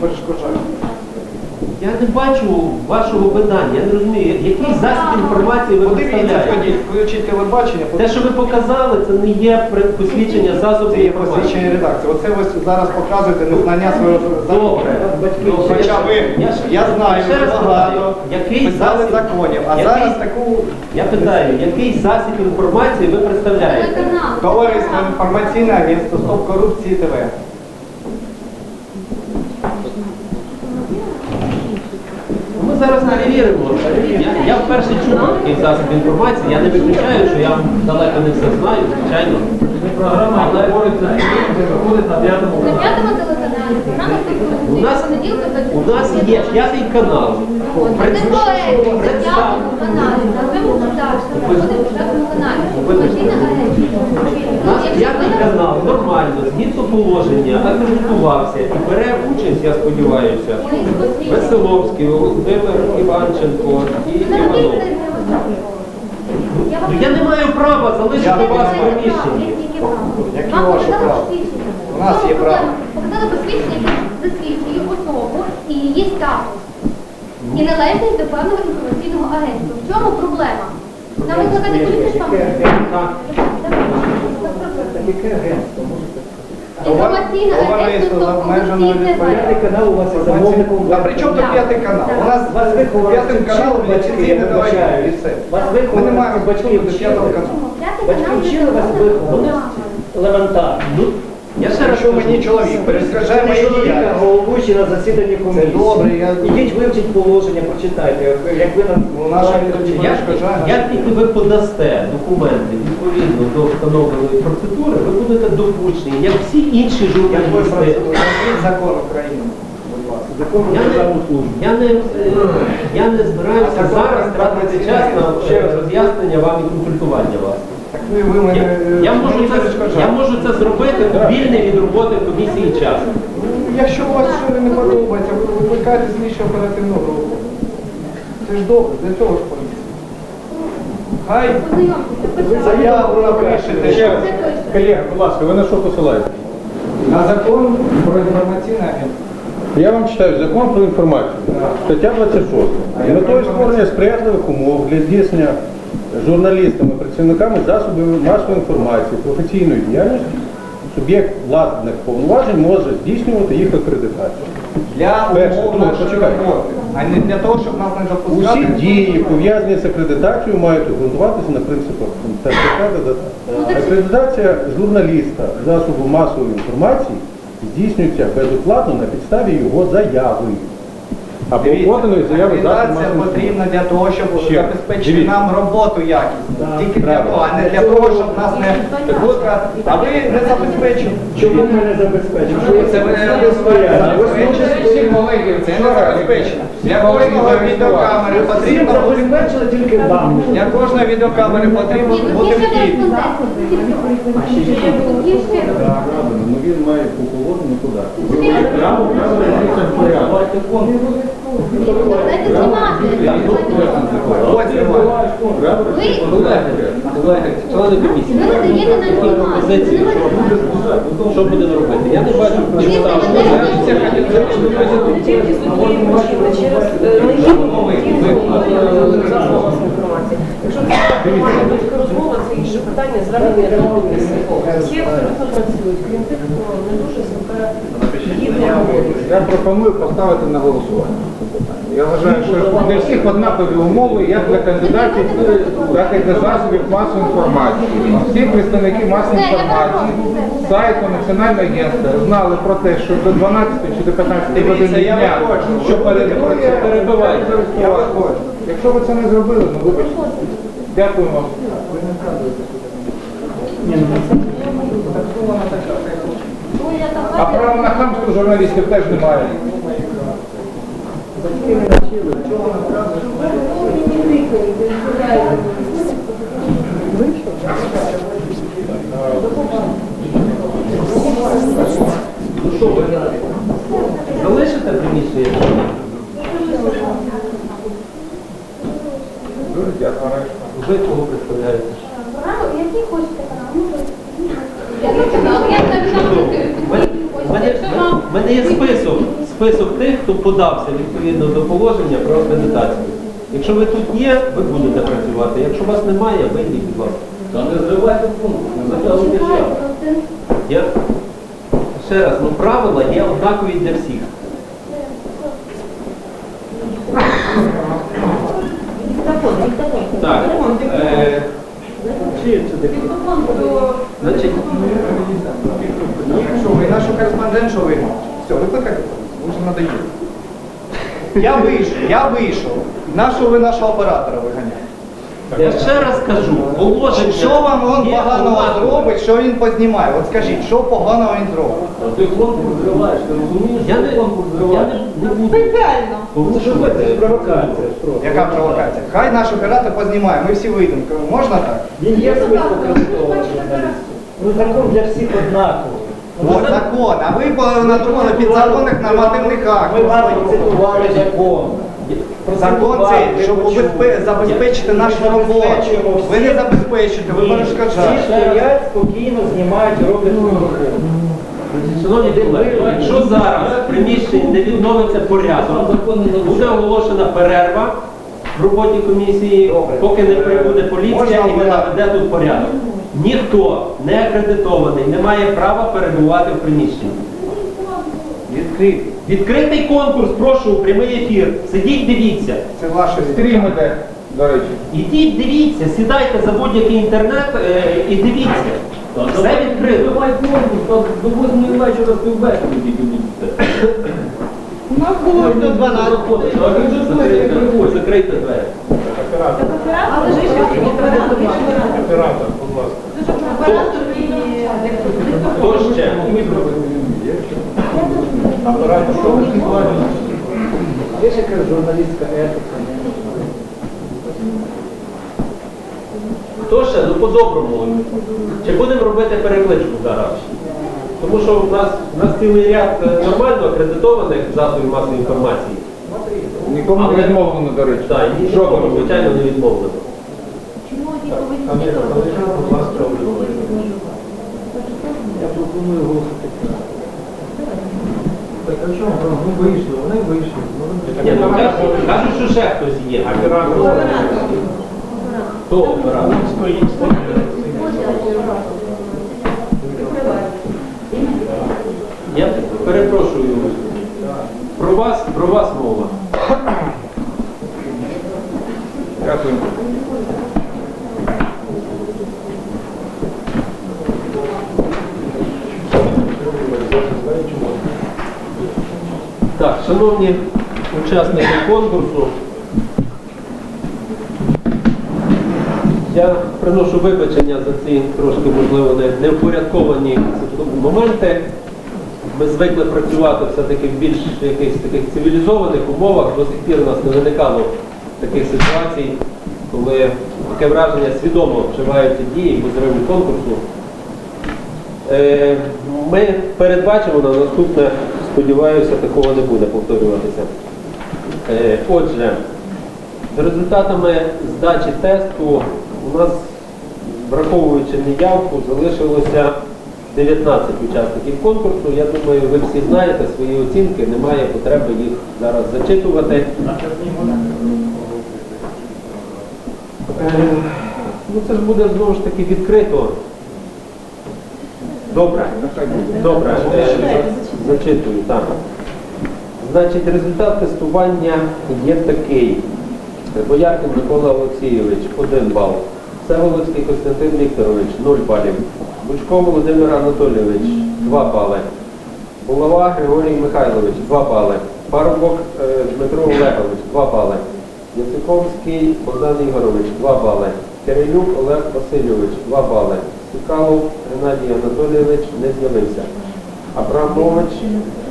перешкоджає. Я не бачу вашого питання, я не розумію, який засіб інформації ви Подивіться, представляєте. ходіть, включіть телебачення, Те, що ви показали, це не є при- посвідчення це є інформації. посвідчення редакції. Оце ви зараз показуєте незнання свого закону. Добре. Хоча ви, Я я знаю, ще раз багато який писали засіб- законів, а який- зараз таку Я питаю, який засіб інформації ви представляєте? Телеканал. товариство інформаційне агентство Стоп корупції ТВ. Зараз перевіримо. Я, я вперше чув такий засіб інформації. Я не виключаю, що я далеко не все знаю, звичайно. Програма Але- говорить за виходить на п'ятому На каналі. п'ятому телеканалі програма У нас, понеділка у нас є п'ятий канал. Це Представ- на представ- п'ятому каналі. Назвемо так, що проходить на п'ятому каналі. Інформаційна. У нас п'ятий канал нормально, згідно положення, акредитувався і бере участь, я сподіваюся, Веселовський, Володимир Іванченко і Іванов. Ну, Я не маю права залишити вас в приміщенні. Ваше право? У нас є право. Показали посвідчення, яке засвідчує особу і її статус. І належність до певного інформаційного агентства. В чому проблема? Нам викликати поліцію. Яке агентство? Можете? Інформаційне агентство є замовником. А при чому тут п'ятий канал? У нас Вас виховали п'ятим каналом батьки, я давайте. вибачаю. і все. Вас Ми виховали не маємо батьки батьків до п'ятого каналу. Батьки вчили вас виховати. Елементарно. Ну, я раз Якщо мені чоловік перешкоджає Це мої чоловіка, головуючий на засіданні комісії. добре, я- Ідіть вивчіть положення, прочитайте. Як ви нам... Ну, наша відповідь. як, тільки ви подасте документи відповідно до встановленої процедури, ви будете допущені, як всі інші журналісти. закон України, будь ласка. Я не, я не, я не збираюся А зараз тратити час на роз'яснення вам і консультування вас. Ви, мене Я, е, можу мені це, перешкоджаєте. я можу це зробити у вільний від роботи комісії час. Якщо у вас щось не подобається, ви викликаєте слідчу оперативну групу. Це ж добре, для цього ж поліція. Хай ви заяву напишете. Ще колега, будь ласка, ви на що посилаєте? На закон про інформаційне агентство. Я вам читаю закон про інформацію. Стаття 26. Метою створення сприятливих умов для здійснення журналістами, працівниками засобів масової інформації, професійної діяльності, суб'єкт владних повноважень може здійснювати їх акредитацію. Для Перше, умов нашої почекайте. роботи, а не для того, щоб нас не запускати. Усі дії, пов'язані з акредитацією, мають ґрунтуватися на принципах ТЦК. Акредитація журналіста засобу масової інформації здійснюється безоплатно на підставі його заяви. Або поданої заяви акредитація потрібна для того, щоб забезпечити нам роботу якісну. Тільки для того, а не для того, щоб нас не. А ви не забезпечили. Чому ви мене забезпечили? Це ви не забезпечили. Це не забезпечено. Для кожного відеокамери потрібно бути забезпечили тільки вам. для кожної відеокамери потрібно ну бути вхід. ще. Ну він має по положенню подати. Право, Дайте знімати. Ви що, що будемо робити. Я не бачу інформації. Якщо це розмова, це інше питання, звернення до комісії. Всі абсолютно працюють, крім тих, хто не дуже себе гідно. Я пропоную поставити на голосування. Я вважаю, що для всіх однакові умови, як для кандидатів, так і для засобів масової інформації. Всі представники масової інформації сайту Національного агентства знали про те, що до 12 чи до 15 години дня, що Перебивайте. Якщо ви це не зробили, ну вибачте. Дякую вам. Ну, А права на хамство журналістів теж немає. Ну що ви залишите приміщення? Ви кого представляєте? Який хочете канал? Ну, ви- Який канал? Я так само У мене, у мене, у мене є список, список тих, хто подався відповідно до положення про акредитацію. Якщо ви тут є, ви будете працювати. Якщо вас немає, вийдіть, будь ласка. Та не зривайте конкурс, не. Я ще раз, ну правила є однакові для всіх. Так, е, значить, Що ви, наш кореспондент, що ви? Надоїли. Я вийшов, я вийшов. Нашого ви нашого оператора виганяєте. я ще раз кажу, положення. Що вам він є поганого однакове. зробить, що він познімає? От скажіть, що поганого він зробить? Ти конкурс зриваєш, ти розумієш, Я не, ти конкурс я зриваєш? не, не буду порушувати. Провокація ж просто. Яка провокація? Хай наш оператор познімає, ми всі вийдемо. Можна так? Він є акредитованих журналістів. Ну закон для всіх однаковий. От закон, а ви по- надумали підзаконних нормативних Ми актів. вам процитували закон. Закон цей, щоб забезпечити нашу роботу. Ви не забезпечите, ви Всі стоять, спокійно знімають, роблять свою роботу. Шановні колеги, якщо зараз в приміщенні не відновиться порядок, буде оголошена перерва в роботі комісії, поки не прибуде поліція і не наведе тут порядок. Ніхто не акредитований не має права перебувати в приміщенні. Відкрити. Відкритий конкурс, прошу, у прямий ефір. Сидіть, дивіться. Це ваше Стрім іде, до речі. Ідіть, дивіться, сідайте за будь-який інтернет е, і дивіться. Все відкрито. Давай конкурс, та до 8 вечора співбесіду тільки будете. У нас було до 12. Закрийте, закрийте двері. Але ж Оператор, будь ласка. Оператор і Хто ще? Оператор, що ви Є ж якась журналістська етика. Хто ще? Ну по-доброму. Чи будемо робити перекличку зараз? Тому що в нас, в нас цілий ряд е, нормально акредитованих засобів масової інформації. Нікому не відмовлено, до речі. Так, і нікому, звичайно, не відмовлено. Чому ті повинні пропоную голосувати. Так а чому? Ми вийшли, вони вийшли. Ні, ну, кажуть, що ще хтось є. Хто оператор? Я перепрошую. Про вас, про вас мова. Дякую. Так, шановні учасники конкурсу, я приношу вибачення за ці трошки, можливо, не- невпорядковані моменти. Ми звикли працювати все-таки в більш якихось таких цивілізованих умовах. До сих пір у нас не виникало таких ситуацій, коли таке враження свідомо вживаються дії по зриву конкурсу. Е, Ми передбачимо на наступне, сподіваюся, такого не буде повторюватися. Е, Отже, за результатами здачі тесту у нас, враховуючи неявку, залишилося 19 учасників конкурсу. Я думаю, ви всі знаєте свої оцінки, немає потреби їх зараз зачитувати. Е, Ну це ж буде знову ж таки відкрито. Добре. Добре, зачитую, так. Значить, результат тестування є такий. Бояркин Микола Олексійович 1 бал. Всеволодський Костянтин Вікторович 0 балів. Бучко Володимир Анатолійович 2 бали. Булава Григорій Михайлович 2 бали. Парубок е, Дмитро Олегович 2 бали. Яциковський Богдан Ігорович 2 бали. Кирилюк Олег Васильович 2 бали. Цикалов Геннадій Анатолійович не з'явився. Абрамович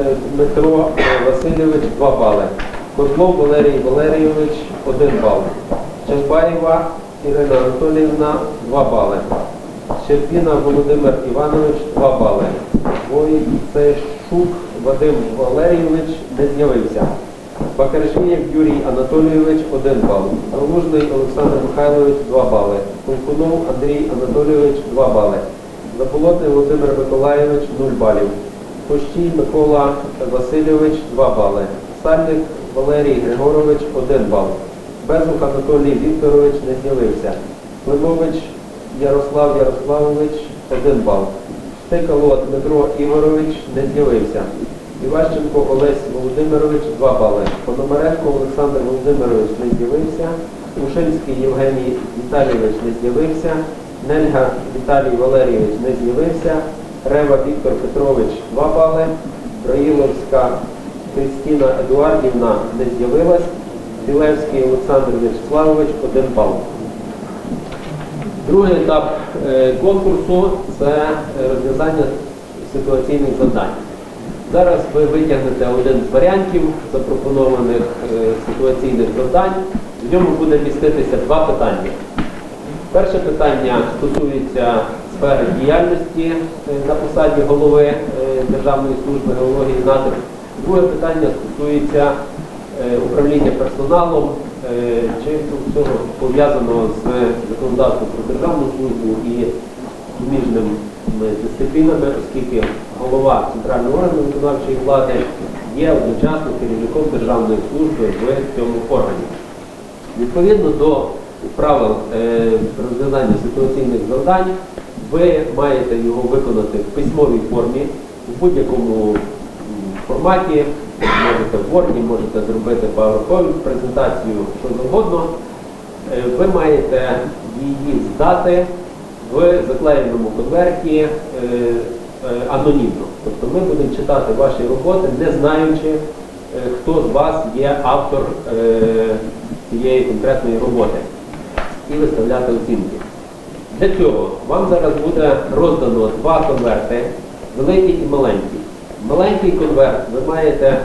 е, Дмитро е, Васильович 2 бали. Козлов Валерій Валерійович 1 бал. Чазбаєва Ірина Анатоліївна 2 бали. Щербіна Володимир Іванович 2 бали. Войцешук Вадим Валерійович не з'явився. Бакаришвієв Юрій Анатолійович 1 бал. Залужний Олександр Михайлович 2 бали. Толкунов Андрій Анатолійович 2 бали. Заболотний Володимир Миколайович 0 балів. Пощій Микола Васильович 2 бали. Сальник Валерій Григорович 1 бал. Безух Анатолій Вікторович не з'явився. Климович Ярослав Ярославович 1 бал. Штикало Дмитро Ігорович не з'явився. Іващенко Олесь Володимирович 2 бали. Пономаренко Олександр Володимирович не з'явився. Ушинський Євгеній Віталійович не з'явився. Нельга Віталій Валерійович не з'явився. Рева Віктор Петрович 2 бали. Браїловська Кристина Едуардівна не з'явилась. Білевський Олександр Вячеславович 1 бал. Другий етап е, конкурсу це розв'язання ситуаційних завдань. Зараз ви витягнете один з варіантів запропонованих е, ситуаційних завдань. В ньому буде міститися два питання. Перше питання стосується сфери діяльності е, на посаді голови е, Державної служби геології надр. Друге питання стосується е, управління персоналом, чи всього пов'язаного з законодавством про державну службу і суміжними дисциплінами, оскільки голова центрального органу виконавчої влади є одночасно керівником державної служби в цьому органі. Відповідно до правил розв'язання ситуаційних завдань, ви маєте його виконати в письмовій формі, в будь-якому форматі, можете в Word, можете зробити PowerPoint, презентацію, що завгодно. Е, Ви маєте її здати в заклеєному конверті е, е, анонімно. Тобто ми будемо читати ваші роботи, не знаючи, хто з вас є автор цієї конкретної роботи і виставляти оцінки. Для цього вам зараз буде роздано два конверти, великий і маленький. Маленький конверт ви маєте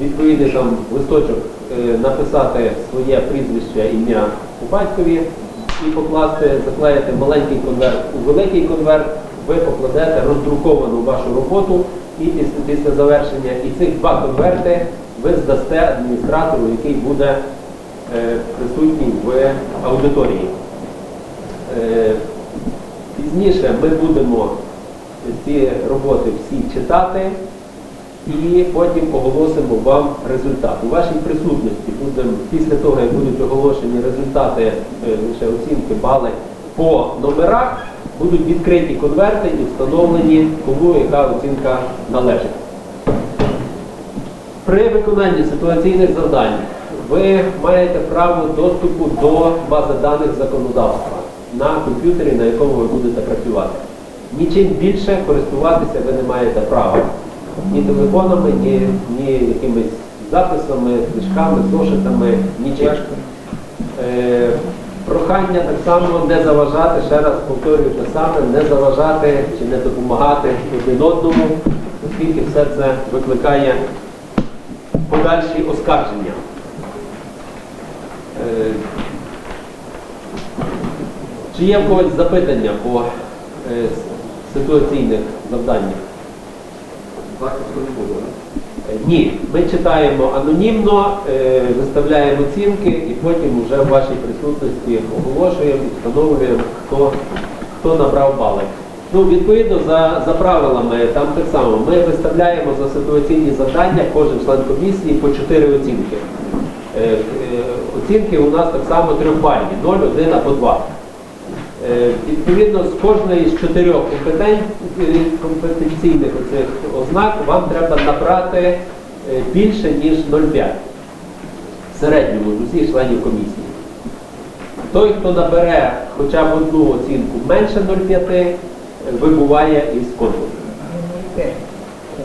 відповідний там листочок е, написати своє прізвище, ім'я у батькові і покласти, заклеїти маленький конверт у великий конверт, ви покладете роздруковану вашу роботу і після, завершення і цих два конверти ви здасте адміністратору, який буде е, присутній в аудиторії. Е, Пізніше ми будемо ці роботи всі читати і потім оголосимо вам результат. У вашій присутності будемо, після того, як будуть оголошені результати, е, лише оцінки, бали по номерах, будуть відкриті конверти і встановлені, кому яка оцінка належить. При виконанні ситуаційних завдань ви маєте право доступу до бази даних законодавства на комп'ютері, на якому ви будете працювати. Нічим більше користуватися ви не маєте права. Ні телефонами, ні, ні якимись записами, книжками, зошитами, нічим. Е, прохання так само не заважати, ще раз повторюю те саме, не заважати чи не допомагати один одному, оскільки все це викликає подальші оскарження. Е, Чи є в когось запитання по е, ситуаційних завданнях? Захисту не буде. Е, Ні, ми читаємо анонімно, е, виставляємо оцінки і потім вже в вашій присутності оголошуємо встановлюємо, хто, хто набрав бали. Ну, відповідно, за, за правилами, там так само, ми виставляємо за ситуаційні завдання кожен член комісії по 4 оцінки. Е, е, Оцінки у нас так само трьохбальні, 0, 1 або 2. Е, Відповідно, з кожної з чотирьох е, компетенційних оцих ознак вам треба набрати е, більше, ніж 0,5 в середньому з усіх членів комісії. Той, хто набере хоча б одну оцінку менше 0,5, е, вибуває із конкурсу. Е,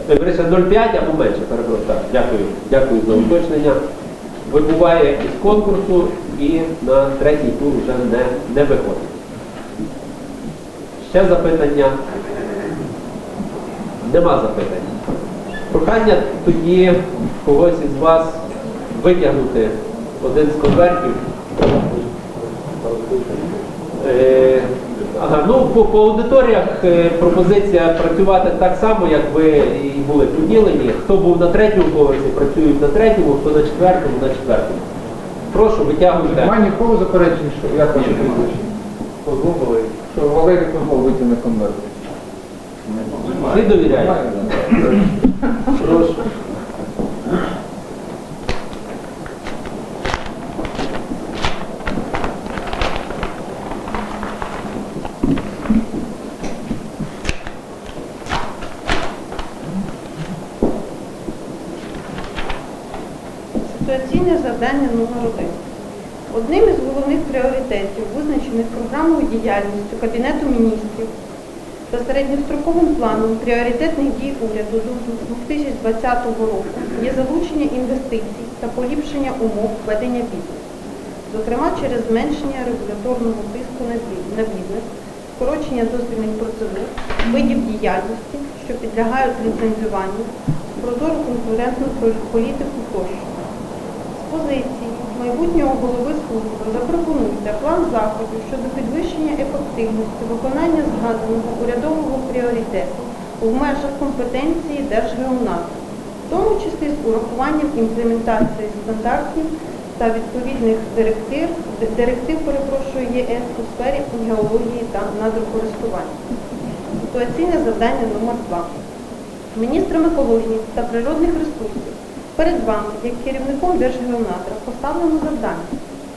0,5 або менше, перепрошую. Дякую, дякую за уточнення. Вибуває із конкурсу і на третій тур вже не, не виходить. Ще запитання? Нема запитань. Прохання тоді когось із вас витягнути один з конвертів. Е, Ага, ну по, по аудиторіях е, пропозиція працювати так само, як ви і були поділені. Хто був на третьому поверсі, працюють на третьому, хто на четвертому, на четвертому. Прошу, витягуйте. Немає нікого заперечень, що як ваше прізвище? Що Валерій Козлов витягне конверт. Всі довіряють? Прошу. Ситуаційне завдання номер один. Одним із головних пріоритетів, визначених програмою діяльністю Кабінету міністрів та середньостроковим планом пріоритетних дій уряду до 2020 року є залучення інвестицій та поліпшення умов ведення бізнесу, зокрема через зменшення регуляторного тиску на бізнес, скорочення дозвільних процедур, видів діяльності, що підлягають ліцензуванню, прозору конкурентну політику тощо. З позиції майбутнього голови служби запропонуйте план заходів щодо підвищення ефективності виконання згаданого урядового пріоритету в межах компетенції Держгеонадр, в тому числі з урахуванням імплементації стандартів та відповідних директив, директив перепрошую, ЄС у сфері геології та надрокористування. Ситуаційне завдання номер 2 Міністром екології та природних ресурсів перед вами, як керівником Держгеонадра, поставлено завдання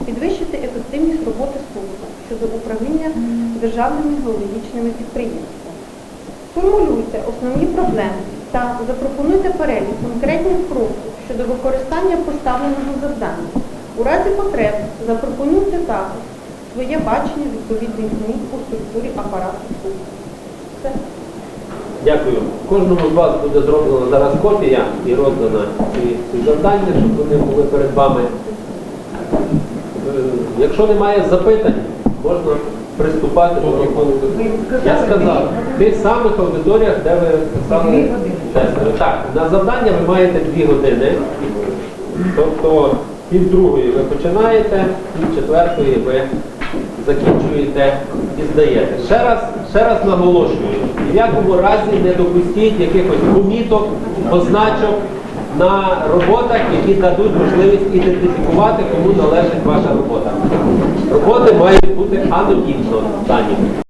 підвищити ефективність роботи служби щодо управління державними геологічними підприємствами. Сформулюйте основні проблеми та запропонуйте перелік конкретних кроків щодо використання поставленого завдання. У разі потреб запропонуйте також своє бачення відповідних змін у структурі апарату служби. Все. Дякую. Кожному з вас буде зроблена зараз копія і роздана ці, завдання, щоб вони були перед вами. Якщо немає запитань, можна приступати до роботи. Я сказав, в тих самих аудиторіях, де ви писали тест. Так, на завдання ви маєте дві години. Тобто пів другої ви починаєте, пів четвертої ви закінчуєте і здаєте. Ще раз, ще раз наголошую, ні в якому разі не допустіть якихось поміток, позначок на роботах, які дадуть можливість ідентифікувати, кому належить ваша робота. Роботи мають бути анонімно дані.